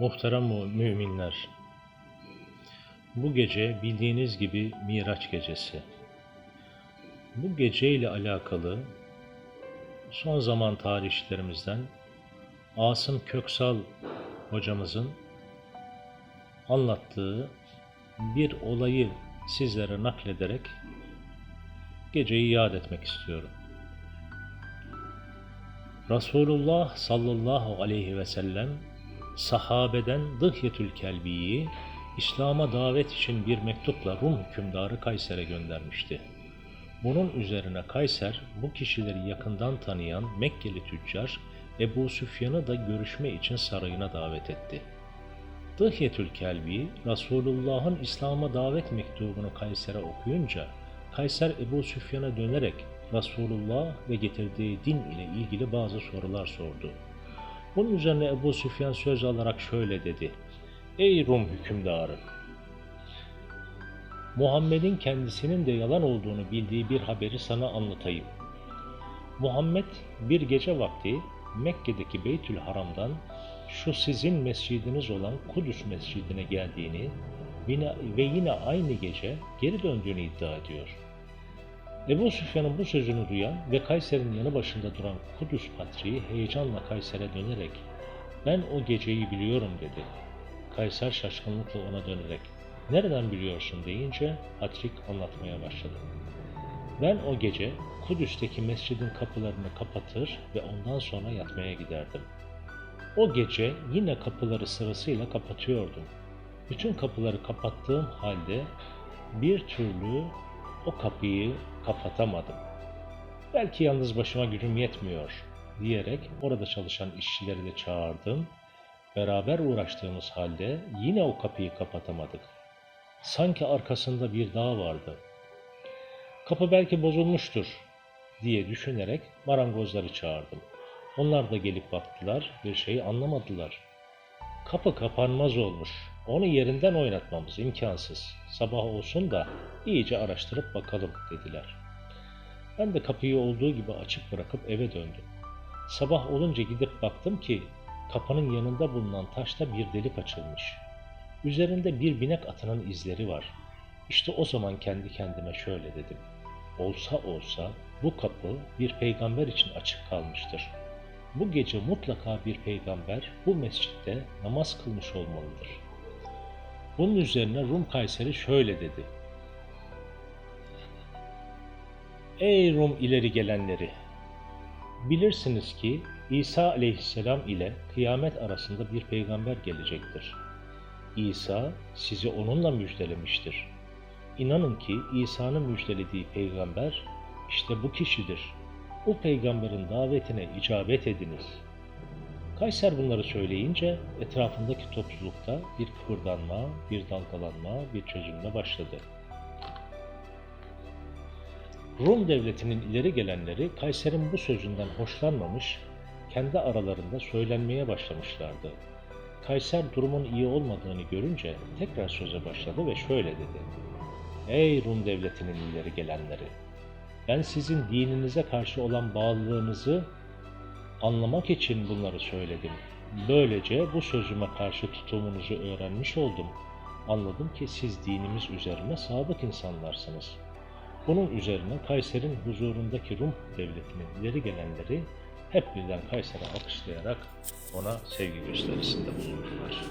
Muhterem mu- müminler, bu gece bildiğiniz gibi Miraç gecesi. Bu geceyle alakalı son zaman tarihçilerimizden Asım Köksal hocamızın anlattığı bir olayı sizlere naklederek geceyi yad etmek istiyorum. Resulullah sallallahu aleyhi ve sellem sahabeden Dıhyetül Kelbi'yi İslam'a davet için bir mektupla Rum hükümdarı Kayser'e göndermişti. Bunun üzerine Kayser bu kişileri yakından tanıyan Mekkeli tüccar Ebu Süfyan'ı da görüşme için sarayına davet etti. Dıhyetül Kelbi Resulullah'ın İslam'a davet mektubunu Kayser'e okuyunca Kayser Ebu Süfyan'a dönerek Resulullah ve getirdiği din ile ilgili bazı sorular sordu. Bunun üzerine Ebu Süfyan söz alarak şöyle dedi. Ey Rum hükümdarı! Muhammed'in kendisinin de yalan olduğunu bildiği bir haberi sana anlatayım. Muhammed bir gece vakti Mekke'deki Beytül Haram'dan şu sizin mescidiniz olan Kudüs mescidine geldiğini ve yine aynı gece geri döndüğünü iddia ediyor. Ebu Süfyan'ın bu sözünü duyan ve Kayser'in yanı başında duran Kudüs patriği heyecanla Kayser'e dönerek ben o geceyi biliyorum dedi. Kayser şaşkınlıkla ona dönerek nereden biliyorsun deyince Patrik anlatmaya başladı. Ben o gece Kudüs'teki mescidin kapılarını kapatır ve ondan sonra yatmaya giderdim. O gece yine kapıları sırasıyla kapatıyordum. Bütün kapıları kapattığım halde bir türlü o kapıyı kapatamadım. Belki yalnız başıma gücüm yetmiyor diyerek orada çalışan işçileri de çağırdım. Beraber uğraştığımız halde yine o kapıyı kapatamadık. Sanki arkasında bir dağ vardı. Kapı belki bozulmuştur diye düşünerek marangozları çağırdım. Onlar da gelip baktılar, bir şey anlamadılar. Kapı kapanmaz olmuş. Onu yerinden oynatmamız imkansız. Sabah olsun da iyice araştırıp bakalım dediler. Ben de kapıyı olduğu gibi açık bırakıp eve döndüm. Sabah olunca gidip baktım ki kapının yanında bulunan taşta bir delik açılmış. Üzerinde bir binek atının izleri var. İşte o zaman kendi kendime şöyle dedim. Olsa olsa bu kapı bir peygamber için açık kalmıştır. Bu gece mutlaka bir peygamber bu mescitte namaz kılmış olmalıdır. Bunun üzerine Rum Kayseri şöyle dedi. Ey Rum ileri gelenleri! Bilirsiniz ki İsa aleyhisselam ile kıyamet arasında bir peygamber gelecektir. İsa sizi onunla müjdelemiştir. İnanın ki İsa'nın müjdelediği peygamber işte bu kişidir. Bu peygamberin davetine icabet ediniz. Kayser bunları söyleyince etrafındaki toplulukta bir kıpırdanma, bir dalgalanma, bir çözülme başladı. Rum devletinin ileri gelenleri Kayser'in bu sözünden hoşlanmamış, kendi aralarında söylenmeye başlamışlardı. Kayser durumun iyi olmadığını görünce tekrar söze başladı ve şöyle dedi. Ey Rum devletinin ileri gelenleri! Ben sizin dininize karşı olan bağlılığınızı anlamak için bunları söyledim. Böylece bu sözüme karşı tutumunuzu öğrenmiş oldum. Anladım ki siz dinimiz üzerine sadık insanlarsınız. Bunun üzerine Kayser'in huzurundaki Rum devletinin ileri gelenleri hep birden Kayser'e alkışlayarak ona sevgi gösterisinde bulundular.